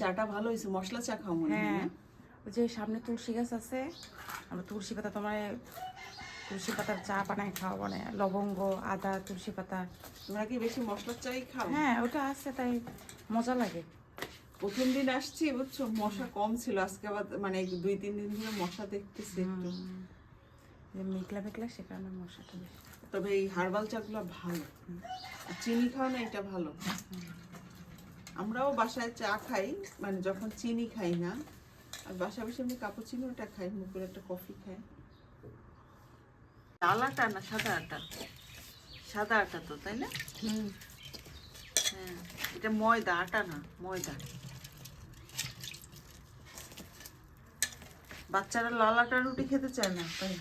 চাটা ভালো হয়েছে? মশলা চা খাও মনে হয় হ্যাঁ। ওই যে সামনে তুলসী গাছ আছে। আমরা তুলসী পাতা তোমার তুলসী পাতার চা বানায় খাওয়া মানে লবঙ্গ আদা তুলসী পাতা। তোমরা কি বেশি মশলার চাই খাও? হ্যাঁ ওটা আছে তাই মজা লাগে। প্রথম দিন আসছি বুঝছ মশা কম ছিল। আজকে আবার মানে দুই তিন দিন ধরে মশা দেখতেছি একটু। মেঘলা মেঘলা সে কারণে মশাটা বেশি। তবে এই হার্বাল চাগুলো ভালো। চিনি খাও না এটা ভালো। আমরাও বাসায় চা খাই মানে যখন চিনি খাই না আর বাসা বসে এমনি কাপুচিনোটা খাই মুখের একটা কফি খাই। লাল আটা না সাদা আটা? সাদা আটা তো তাই না? হ্যাঁ এটা ময়দা আটা না ময়দা। বাচ্চারা লাল আটা রুটি খেতে চায় না তাই?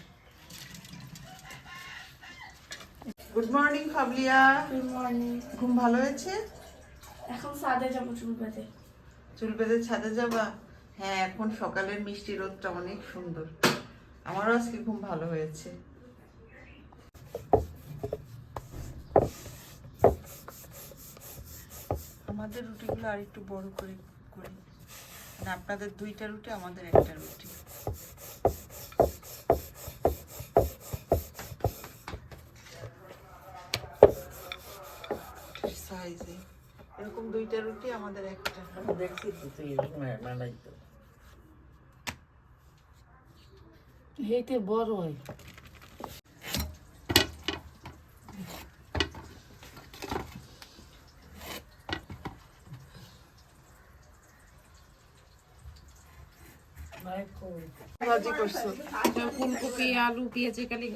গুড মর্নিং ফাবলিয়া গুড মর্নিং ঘুম ভালো হয়েছে? এখন সাদে যাব চুল বেঁধে। চুল বেঁধে ছাদে যাবা? হ্যাঁ এখন সকালের মিষ্টি রোদটা অনেক সুন্দর। আমারও আজকে ঘুম ভালো হয়েছে। আমাদের রুটিগুলো আর একটু বড় করে করি। মানে আপনাদের দুইটা রুটি আমাদের একটা রুটি। সাইজে এরকম দুইটা রুটি আমাদের একটা। দেখছি তো তুই এরকম বানাই তো। এইতে বড় হয়। ভাজি করছ? ফুলকপি আলু পেঁয়াজ কালি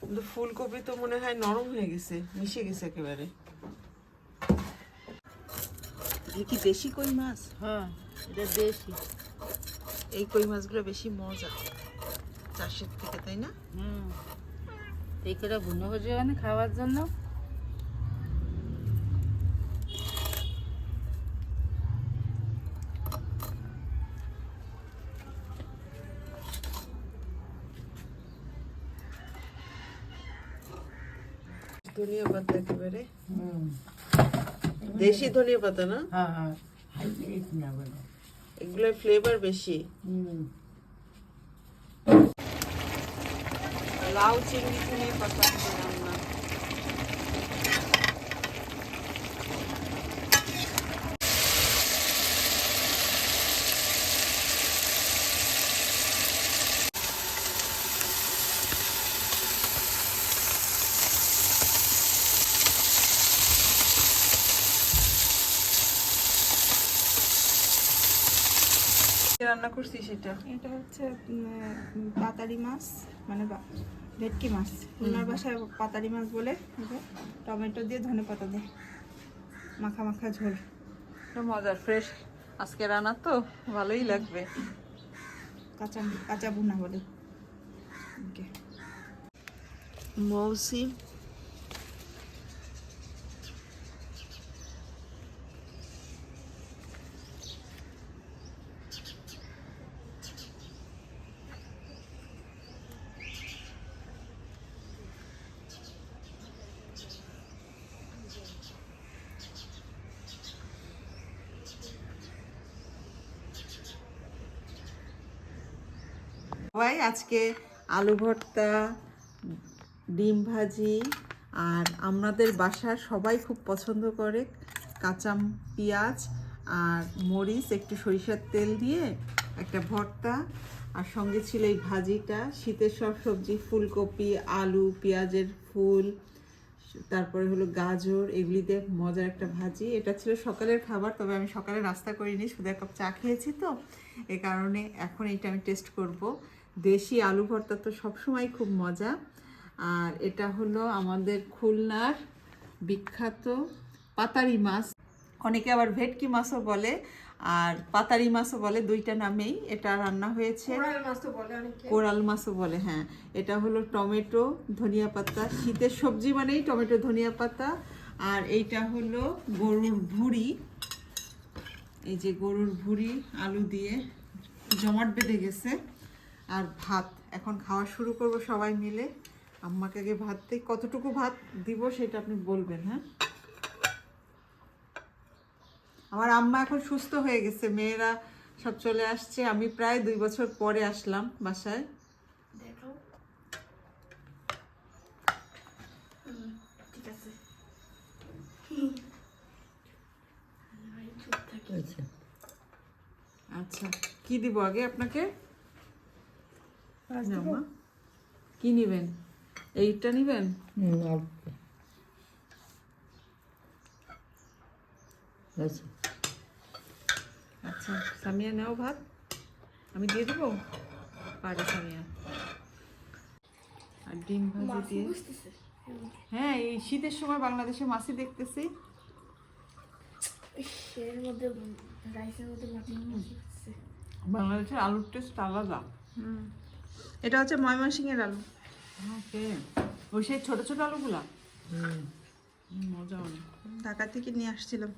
কিন্তু ফুলকপি তো মনে হয় নরম হয়ে গেছে মিশে গেছে একেবারে। কি দেশি কই মাছ? হ্যাঁ এটা দেশি। এই কই মাছগুলো বেশি মজা চাষের থেকে তাই না? হুম। এই করে ভুনো ভুজে মানে খাওয়ার জন্য? ধনিয়া পাতা একেবারে। দেশি ধনিয়া পাতা না? হ্যাঁ হ্যাঁ। এগুলোর ফ্লেভার বেশি। লাউ চিংড়ি ধনিয়া পাতা দিয়ে রান্না কি রান্না করছি সেটা এটা হচ্ছে পাতারি মাছ মানে বা- ভেটকি মাছ। ওনার বাসায় পাতারি মাছ বলে টমেটো দিয়ে ধনে পাতা দিয়ে। মাখা মাখা ঝোল। মজার ফ্রেশ আজকে রান্না তো ভালোই লাগবে। কাঁচা কাঁচা ভুনা বলে। ওকে। মৌসিম। সবাই আজকে আলু ভর্তা, ডিম ভাজি আর আমাদের বাসার সবাই খুব পছন্দ করে কাঁচা পেঁয়াজ আর মরিচ, একটু সরিষার তেল দিয়ে একটা ভর্তা আর সঙ্গে ছিল এই ভাজিটা। শীতের সব সবজি, ফুলকপি, আলু, পেঁয়াজের ফুল, তারপরে হলো গাজর, এগুলি দিয়ে মজার একটা ভাজি। এটা ছিল সকালের খাবার, তবে আমি সকালে নাস্তা করিনি, শুধু এক কাপ চা খেয়েছি তো। এ কারণে এখন এইটা আমি টেস্ট করব। দেশি আলু ভর্তা তো সবসময় খুব মজা। আর এটা হলো আমাদের খুলনার বিখ্যাত পাতারি মাছ। অনেকে আবার ভেটকি মাছও বলে আর পাতারি মাছও বলে দুইটা নামেই। এটা রান্না হয়েছে। কোরাল মাছও বলে হ্যাঁ। এটা হলো টমেটো ধনিয়া পাতা। শীতের সবজি মানেই টমেটো ধনিয়া পাতা। আর এইটা হলো গরুর ভুড়ি। এই যে গরুর ভুড়ি আলু দিয়ে জমাট বেঁধে গেছে। আর ভাত। এখন খাওয়া শুরু করব সবাই মিলে। আম্মাকে আগে ভাত দিই কতটুকু ভাত দিব সেটা আপনি বলবেন হ্যাঁ? আমার আম্মা এখন সুস্থ হয়ে গেছে। মেয়েরা সব চলে আসছে। আমি প্রায় দুই বছর পরে আসলাম বাসায়। আচ্ছা কি দিব আগে আপনাকে? কি নিবেন? এইটা নিবেন? হয়েছে আচ্ছা। সামিয়া নাও ভাত। আমি দিয়ে দেবো? পারে সামিয়া। আর ডিম ভাজি দিয়ে হ্যাঁ এই শীতের সময় বাংলাদেশে মাছি দেখতেছি। বাংলাদেশের আলুর টেস্ট আলাদা। হুম। এটা হচ্ছে ময়মনসিংহের আলু। ওকে। ওই সেই ছোট ছোট আলুগুলা? হুম, মজা অনেক ঢাকা থেকে নিয়ে আসছিলাম।